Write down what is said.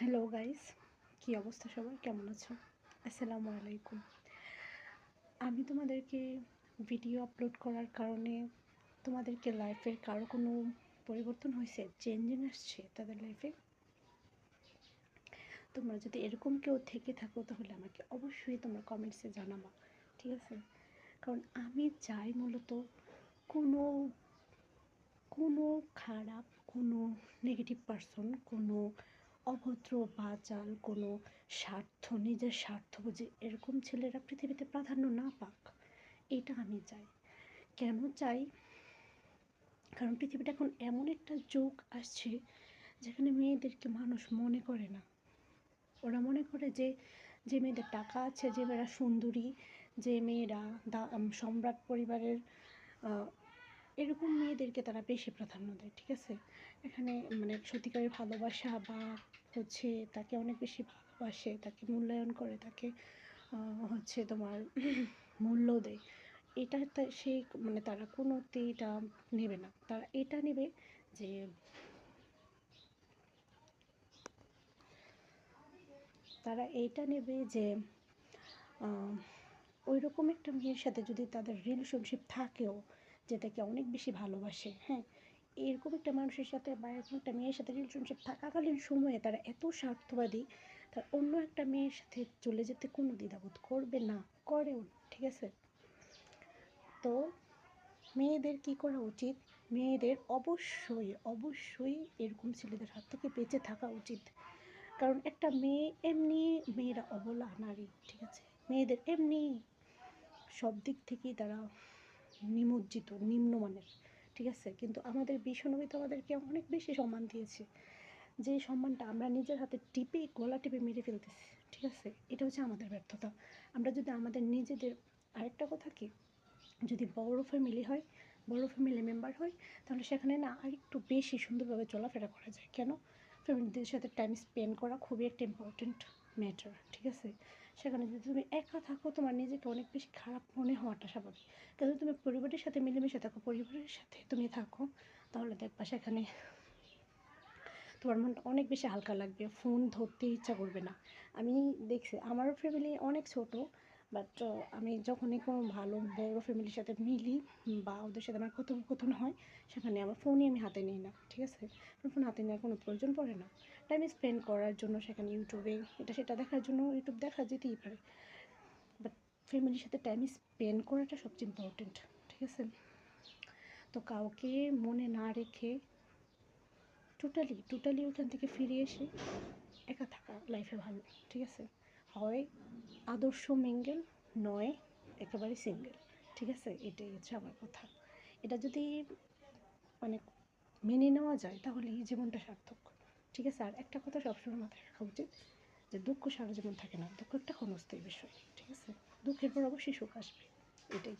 Hello guys কী অবস্থা সবার? কেমন আছো? আসসালামু আলাইকুম। আমি তোমাদেরকে ভিডিও আপলোড করার কারণে তোমাদেরকে লাইফের কারও কোনো পরিবর্তন হয়েছে চেঞ্জিং আসছে তাদের লাইফে তোমরা যদি এরকম কেউ থেকে থাকো, তাহলে আমাকে অবশ্যই তোমরা কমেন্টসে জানাবা, ঠিক আছে? কারণ আমি চাই মূলত কোনো কোনো খারাপ, কোনো নেগেটিভ পারসন কোনো অভদ্র বাচাল কোনো স্বার্থ, নিজের স্বার্থ বুঝে এরকম ছেলেরা পৃথিবীতে প্রাধান্য না পাক, এটা আমি চাই। কেন চাই? কারণ পৃথিবীটা এখন এমন একটা যুগ আসছে যেখানে মেয়েদেরকে মানুষ মনে করে না। ওরা মনে করে যে যে মেয়েদের টাকা আছে, যে মেয়েরা সুন্দরী, যে মেয়েরা দা সম্রাট পরিবারের এরকম মেয়েদেরকে তারা বেশি প্রাধান্য দেয়, ঠিক আছে? এখানে মানে সত্যিকারের ভালোবাসা বা হচ্ছে তাকে অনেক বেশি ভালোবাসে, তাকে মূল্যায়ন করে, তাকে হচ্ছে তোমার মূল্য দেয়। এটা সে মানে তারা কোনোতেই এটা নেবে না। তারা এটা নেবে যে তারা এইটা নেবে যে ওই রকম একটা মেয়ের সাথে যদি তাদের রিলেশনশিপ থাকেও যে তাকে অনেক বেশি ভালোবাসে হ্যাঁ? এরকম একটা মানুষের সাথে বা এরকম একটা মেয়ের সাথে রিলেশনশিপ থাকাকালীন সময়ে তারা এত স্বার্থবাদী, তার অন্য একটা মেয়ের সাথে চলে যেতে কোনো দ্বিধাবোধ করবে না করেও ঠিক আছে? তো মেয়েদের কি করা উচিত? মেয়েদের অবশ্যই অবশ্যই এরকম ছেলেদের হাত থেকে বেঁচে থাকা উচিত। কারণ একটা মেয়ে এমনি মেয়েরা অবলা নারী, ঠিক আছে? মেয়েদের এমনি সব দিক থেকেই তারা নিমজ্জিত, নিম্নমানের, ঠিক আছে? কিন্তু আমাদের বিশ্বনবী তো আমাদেরকে অনেক বেশি সম্মান দিয়েছে। যে সম্মানটা আমরা নিজের হাতে টিপে, গলা টিপে মেরে ফেলতেছি, ঠিক আছে? এটা হচ্ছে আমাদের ব্যর্থতা। আমরা যদি আমাদের নিজেদের আরেকটা কথা কি? যদি বড় ফ্যামিলি হয়, বড় ফ্যামিলি মেম্বার হয়, তাহলে সেখানে না আর একটু বেশি সুন্দরভাবে চলাফেরা করা যায়। কেন? ফ্যামিলিদের সাথে টাইম স্পেন্ড করা খুবই একটা ইম্পর্টেন্ট ম্যাটার ঠিক আছে? সেখানে যদি তুমি একা থাকো, তোমার নিজেকে অনেক বেশি খারাপ মনে হওয়াটা স্বাভাবিক। কিন্তু তুমি পরিবারের সাথে, মিলেমিশে থাকো, পরিবারের সাথে তুমি থাকো, তাহলে দেখবা সেখানে তোমার মনটা অনেক বেশি হালকা লাগবে। ফোন ধরতে ইচ্ছা করবে না। আমি দেখছি, আমার ফ্যামিলি অনেক ছোট বাট আমি যখনই কোনো ভালো বড় ফ্যামিলির সাথে মিলি বা ওদের সাথে আমার কথোপকথন হয়, সেখানে আমার ফোনই আমি হাতে নিই না, ঠিক আছে? ফোন হাতে নেওয়ার কোনো প্রয়োজন পড়ে না। টাইম স্পেন্ড করার জন্য সেখানে ইউটিউবে এটা সেটা দেখার জন্য ইউটিউব দেখা যেতেই পারে। বাট ফ্যামিলির সাথে টাইম স্পেন্ড করাটা সবচেয়ে ইম্পর্টেন্ট ঠিক আছে? তো কাউকে মনে না রেখে টোটালি টোটালি ওখান থেকে ফিরে এসে একা থাকা লাইফে ভালো, ঠিক আছে? হয় আদর্শ মিঙ্গেল নয়, একেবারে সিঙ্গেল। ঠিক আছে? এটাই হচ্ছে আমার কথা। এটা যদি মানে মেনে নেওয়া যায়, তাহলে এই জীবনটা সার্থক। ঠিক আছে? আর একটা কথা সবসময় মাথায় রাখা উচিত যে দুঃখ সারা জীবন থাকে না। দুঃখ একটা ক্ষণস্থায়ী বিষয়। ঠিক আছে? দুঃখের পর অবশ্যই সুখ আসবে। এটাই।